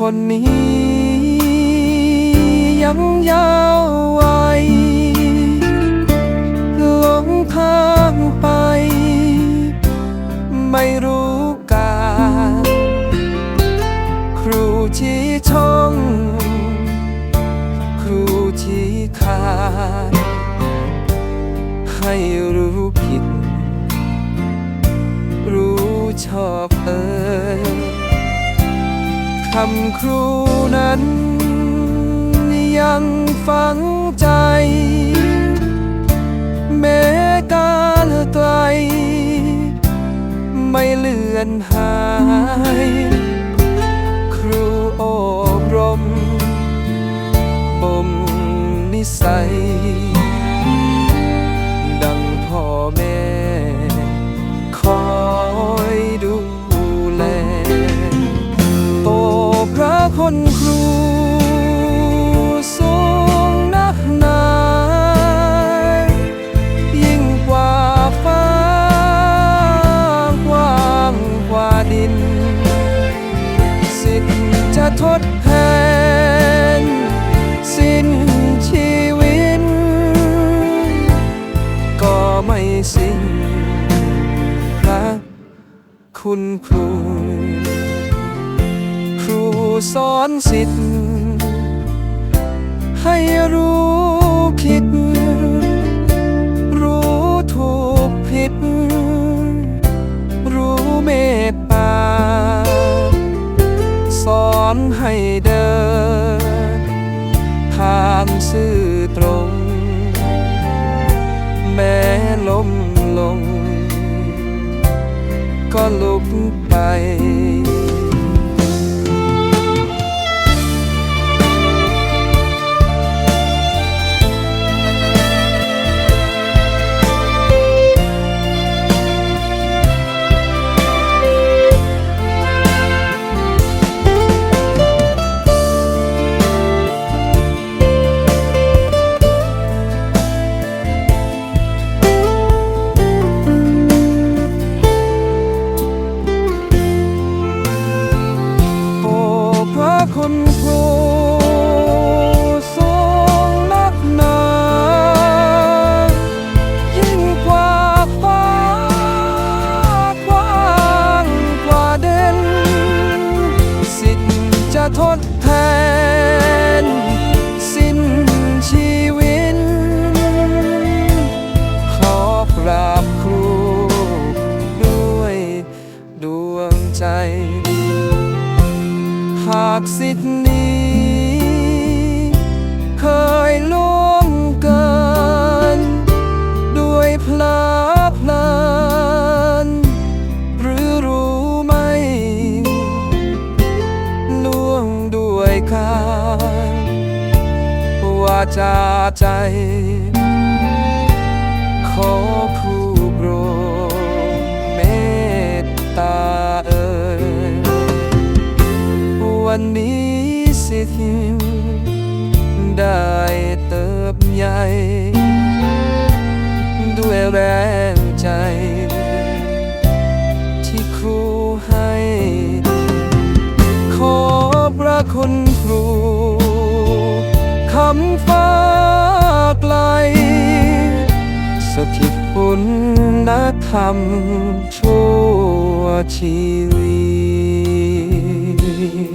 คนนี้ยังยาวไวัยหลงทางไป ไม่รู้การครูชี้ช่อง ครูชี้ขาดให้รู้ผิด รู้ชอบเออ คำครูนั้น ยังฝังใจ แม้การไกล ไม่เลือนหาย ครูอบรมบ่มนิสัย คนครูสูงนักหนายิ่งกว่าฟ้ากว้างกว่าดิน สิทธิ์จะทดแทน สิ้นชีวิต ก็ไม่สิ้นพระคุณครู สอนสิทธิ์ ให้รู้คิด รู้ถูกผิด รู้เมตตา สอนให้เดิน ทางซื่อตรง แม้ล้มลง ก็ลุกไป คุณครูทรงนักหนา ยิ่งกว่าฟ้ากว้างกว่าเด่นสิทธิ์จะทดแทน สิ้นชีวิต ขอกราบครูด้วยดวงใจ หากสิทธินี้ เคยล่วงเกิน ด้วยพลาพลันหรือรู้ไหม ล่วงด้วยการว่าจาใจ ขอผู้ คำฟ้าไกล สถิตคุณนักธรรมชั่วชีวิต